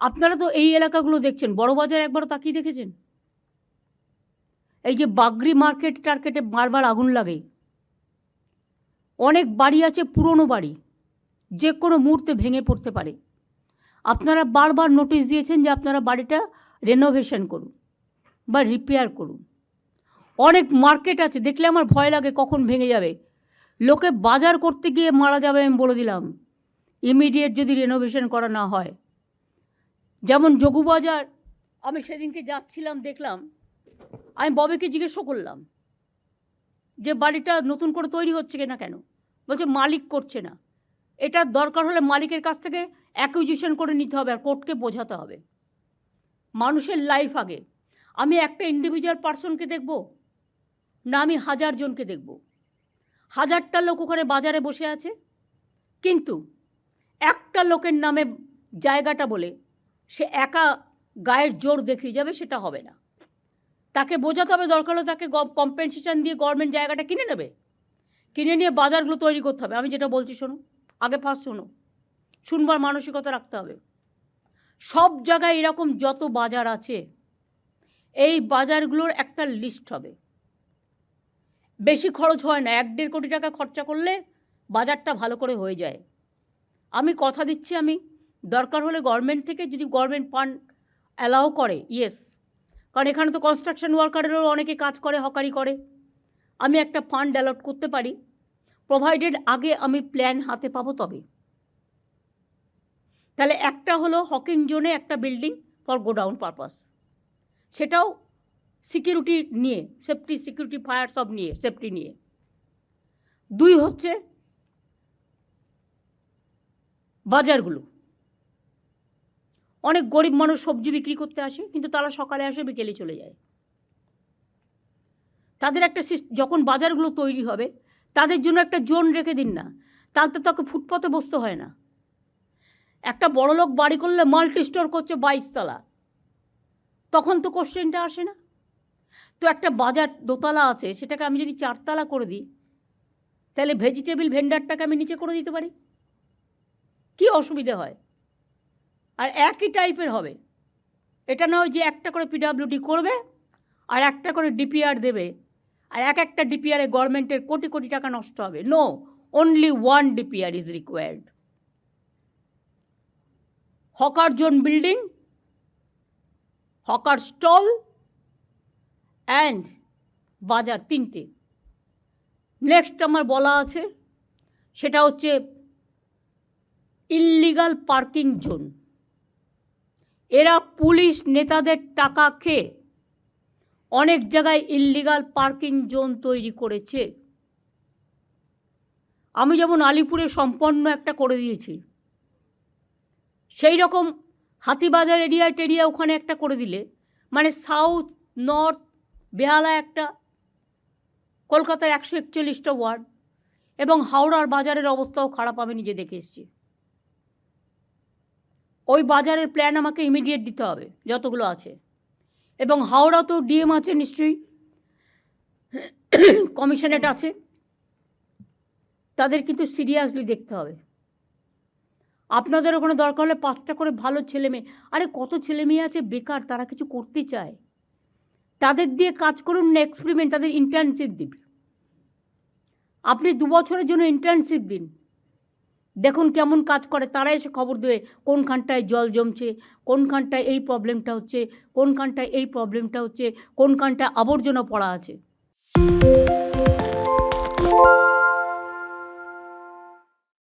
আপনারা তো এই এলাকাগুলো দেখছেন, বড় বাজার একবারও তাকিয়ে দেখেছেন? এই যে বাগরি মার্কেট টার্কেটে বারবার আগুন লাগে। অনেক বাড়ি আছে, পুরনো বাড়ি, যে কোনো মুহূর্তে ভেঙে পড়তে পারে। আপনারা বারবার নোটিশ দিয়েছেন যে আপনারা বাড়িটা রেনোভেশন করুন বা রিপেয়ার করুন। অনেক মার্কেট আছে, দেখলে আমার ভয় লাগে কখন ভেঙে যাবে। লোকে বাজার করতে গিয়ে মারা যাবে আমি বলে দিলাম। ইমিডিয়েট যদি রেনোভেশন করা না হয় যেমন যোগুবাজার আমি সেদিনকে যাচ্ছিলাম, দেখলাম। আমি ববেকে জিজ্ঞেস করলাম যে, বাড়িটা নতুন করে তৈরি হচ্ছে কিনা কেন? বলছে, মালিক করছে না। এটার দরকার হলে মালিকের কাছ থেকে অ্যাকুইজিশন করে নিতে হবে আর কোর্টকে বোঝাতে হবে। মানুষের লাইফ আগে। আমি একটা ইন্ডিভিজুয়াল পার্সনকে দেখব না আমি হাজার জনকে দেখব। হাজারটা লোক ওখানে বাজারে বসে আছে। কিন্তু একটা লোকের নামে জায়গাটা বলে সে একা গায়ের জোর দেখিয়ে যাবে, সেটা হবে না। তাকে বোঝাতে হবে, দরকার হলে তাকে কম্পেনসেশন দিয়ে গভর্নমেন্ট জায়গাটা কিনে নেবে। কিনে নিয়ে বাজারগুলো তৈরি করতে হবে। আমি যেটা বলছি, শোনো। আগে ফার্স্ট শোনো। শুনবার মানসিকতা রাখতে হবে। সব জায়গায় এরকম যত বাজার আছে, এই বাজারগুলোর একটা লিস্ট হবে। বেশি খরচ হয় না। এক দেড় কোটি টাকা খরচা করলে বাজারটা ভালো করে হয়ে যায়। আমি কথা দিচ্ছি, আমি দরকার হলে গভর্নমেন্ট থেকে যদি গভর্নমেন্ট ফান্ড অ্যালাউ করে ইয়েস কারণ এখানে তো কনস্ট্রাকশন ওয়ার্কারেরও অনেকে কাজ করে, হকারি করে। আমি একটা ফান্ড অ্যালট করতে পারি। প্রোভাইডেড আগে আমি প্ল্যান হাতে পাবো তবে। তাহলে একটা হলো হকিং জোনে একটা বিল্ডিং ফর গোডাউন পারপাস সেটাও সিকিউরিটি নিয়ে সেফটি সিকিউরিটি ফায়ার সব নিয়ে সেফটি নিয়ে। দুই হচ্ছে বাজারগুলো। অনেক গরিব মানুষ সবজি বিক্রি করতে আসে, কিন্তু তারা সকালে আসে, বিকেলে চলে যায়। তাদের একটা যখন বাজারগুলো তৈরি হবে, তাদের জন্য একটা জোন রেখে দিন না। তাতে তাকে ফুটপাতে বসতে হয় না। একটা বড় লোক বাড়ি করলে মাল্টি স্টোর করছে বাইশতলা। তখন তো কোশ্চেনটা আসে না। তো একটা বাজার দোতলা আছে, সেটাকে আমি যদি চারতলা করে দিই, তাহলে ভেজিটেবল ভেন্ডারটাকে আমি নিচে করে দিতে পারি? কি অসুবিধে হয়? আর একই টাইপের হবে। এটা নয় যে একটা করে পিডাব্লিউডি করবে আর একটা করে ডিপিআর দেবে আর এক একটা ডিপিআরে গভর্নমেন্টের কোটি কোটি টাকা নষ্ট হবে। No only one DPR is required hawker zone building hawker stall and bazaar তিনটে। নেক্সট আমার বলা আছে, সেটা হচ্ছে ইল্লিগাল পার্কিং জোন এরা পুলিশ নেতাদের টাকা খেয়ে অনেক জায়গায় ইল্লিগাল পার্কিং জোন তৈরি করেছে। আমি যেমন আলিপুরে সম্পন্ন একটা করে দিয়েছি সেই রকম হাতিবাজার এরিয়া টেরিয়া ওখানে একটা করে দিলে মানে সাউথ নর্থ বেহালা একটা কলকাতার একশো একচল্লিশটা ওয়ার্ড এবং হাওড়ার বাজারের অবস্থাও খারাপ আমি নিজে দেখে এসেছি। ওই বাজারের প্ল্যান আমাকে ইমিডিয়েট দিতে হবে, যতগুলো আছে। এবং হাওড়াতেও ডিএম আছে নিশ্চয়ই। কমিশনেট আছে। তাদের কিন্তু সিরিয়াসলি দেখতে হবে। আপনাদের ওখানে দরকার হলে পাঁচটা করে ভালো ছেলে মেয়ে। আরে কত ছেলে মেয়ে আছে? বেকার, তারা কিছু করতে চায়। তাদের দিয়ে কাজ করুন না এক্সপেরিমেন্ট তাদের ইন্টার্নশিপ দিন। আপনি দু বছরের জন্য ইন্টার্নশিপ দিন। দেখুন কেমন কাজ করে তারা এসে খবর দেবে কোনখানটায় জল জমছে, কোনখানটায় এই প্রবলেমটা হচ্ছে, কোনখানটায় এই প্রবলেমটা হচ্ছে, কোনখানটায় আবর্জনা পড়া আছে।